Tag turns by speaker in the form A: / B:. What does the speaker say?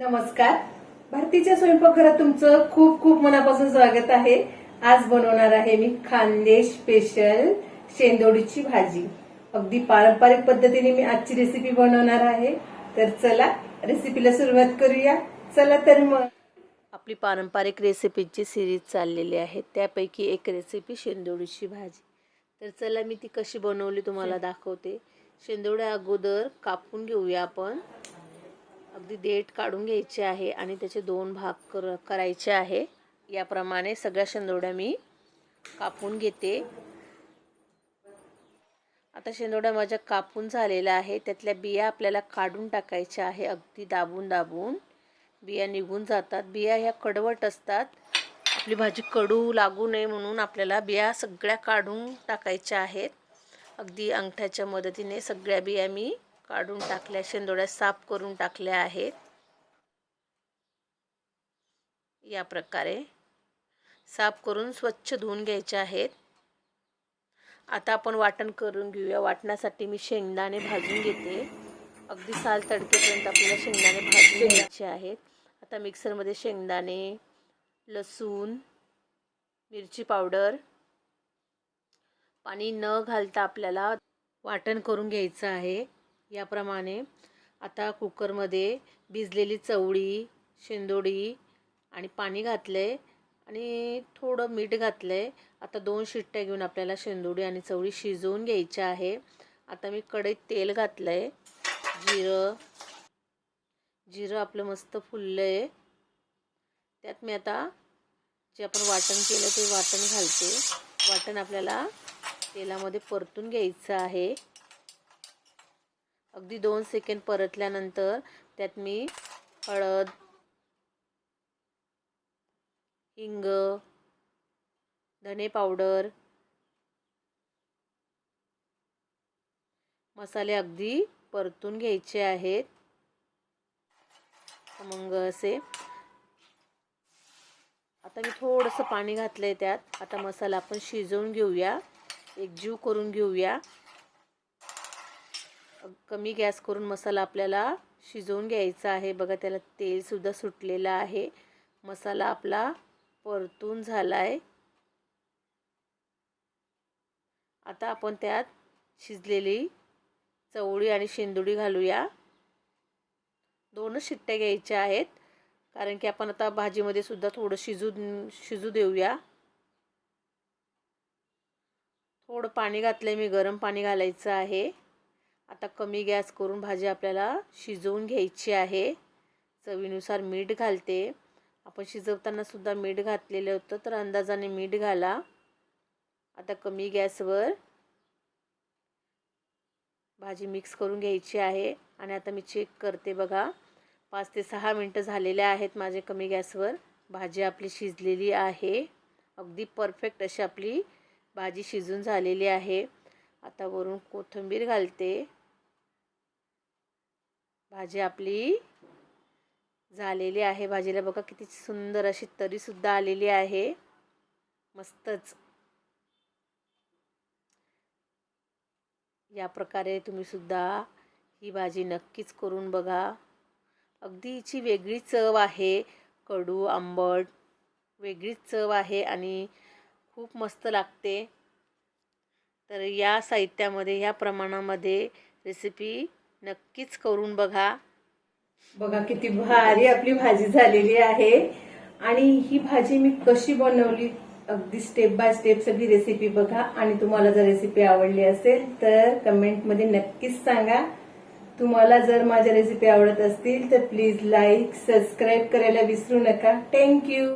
A: नमस्कार. भारतीच्या स्वयंपाकघरात तुमचं खूप खूप मनापासून स्वागत आहे. आज बनवणार आहे मी खानदेश स्पेशल शेंदोडीची भाजी. अगदी पारंपरिक पद्धतीने मी आजची रेसिपी बनवणार आहे. तर चला रेसिपीला सुरुवात करूया. चला तर मग.
B: आपली पारंपरिक रेसिपीची सिरीज चाललेली आहे. त्यापैकी एक रेसिपी शेंदोडीची भाजी. तर चला मी ती कशी बनवली तुम्हाला दाखवते. शेंदोड्या अगोदर कापून घेऊया आपण. अगदी देठ काढून घ्यायचे आहे आणि त्याचे दोन भाग कर करायचे आहे. याप्रमाणे सगळ्या शेंदोड्या मी कापून घेते. आता शेंदोड्या माझ्या कापून झालेल्या आहे त्यातल्या बिया आपल्याला काढून टाकायच्या आहे. अगदी दाबून दाबून बिया निघून जातात. बिया ह्या कडवट असतात. आपली भाजी कडू लागू नये म्हणून आपल्याला बिया सगळ्या काढून टाकायच्या आहेत. अगदी अंगठ्याच्या मदतीने सगळ्या बिया मी काढून टाकल्या शेंदोड्या साफ करून टाकल्या आहेत. या प्रकारे साफ करून स्वच्छ धुवून घ्यायच्या आहेत. आता आपण वाटण करून घेऊया. वाटण्यासाठी मी शेंगदाणे भाजून घेते. अगदी साल तडकेपर्यंत आपल्याला शेंगदाणे भाजून घ्यायचे आहेत. आता मिक्सरमध्ये शेंगदाणे लसूण मिरची पावडर पाणी न घालता आपल्याला वाटण करून घ्यायचं आहे. याप्रमाणे आता कुकरमध्ये भिजलेली चवळी शेंदोडी आणि पाणी घातले आणि थोडं मीठ घातलं आहे आता दोन शिट्ट्या घेऊन आपल्याला शेंदोडी आणि चवळी शिजवून घ्यायच्या आहे. आता मी कढईत तेल घातलं आहे जिरं. जिरं आपलं मस्त फुललं आहे त्यात मी आता जे आपण वाटण केलं ते वाटण घालते. वाटण आपल्याला तेलामध्ये परतून घ्यायचं आहे. अगदी दोन सेकंड परतल्यानंतर त्यात मी हळद हिंग धने पावडर मसाले अगदी परतून घ्यायचे आहेत. मग असे. आता मी थोडंसं पाणी घातलं आहे त्यात. आता मसाला आपण शिजवून घेऊया. एकजीव करून घेऊया. कमी गॅस करून मसाला आपल्याला शिजवून घ्यायचा आहे. बघा त्याला तेलसुद्धा सुटलेलं आहे. मसाला आपला परतून झाला आहे आता आपण त्यात शिजलेली चवळी आणि शेंदुडी घालूया. दोनच शिट्ट्या घ्यायच्या आहेत. कारण की आपण आता भाजीमध्ये सुद्धा थोडं शिजू शिजू देऊया. थोडं पाणी घातलं मी गरम पाणी घालायचं आहे. आता कमी गॅस करून भाजी आपल्याला शिजवून घ्यायची आहे. चवीनुसार मीठ घालते. आपण शिजवताना सुद्धा मीठ घातलेलं होतं तर अंदाजाने मीठ घाला. आता कमी गॅसवर भाजी मिक्स करून घ्यायची आहे आणि आता मी चेक करते बघा. पाच ते सहा मिनटं झालेले आहेत माझे कमी गॅसवर. भाजी आपली शिजलेली आहे. अगदी परफेक्ट अशी आपली भाजी शिजून झालेली आहे. आता वरून कोथिंबीर घालते. भाजी आपली झालेली आहे. भाजीला बघा किती सुंदर अशी तरीसुद्धा आलेली आहे. मस्तच. या प्रकारे तुम्हीसुद्धा ही भाजी नक्कीच करून बघा. अगदी हिची वेगळी चव आहे. कडू आंबट वेगळीच चव आहे आणि खूप मस्त लागते. तर या साहित्यामध्ये ह्या प्रमाणामध्ये रेसिपी नक्कीच करून बघा.
A: बघा किती भारी आपली भाजी झालेली आहे. आणि ही भाजी मी कशी बनवली अगदी स्टेप बाय स्टेप सगळी रेसिपी बघा. आणि तुम्हाला जर रेसिपी आवडली असेल तर कमेंटमध्ये नक्कीच सांगा. तुम्हाला जर माझ्या रेसिपी आवडत असतील तर प्लीज लाईक सबस्क्राईब करायला विसरू नका. थँक्यू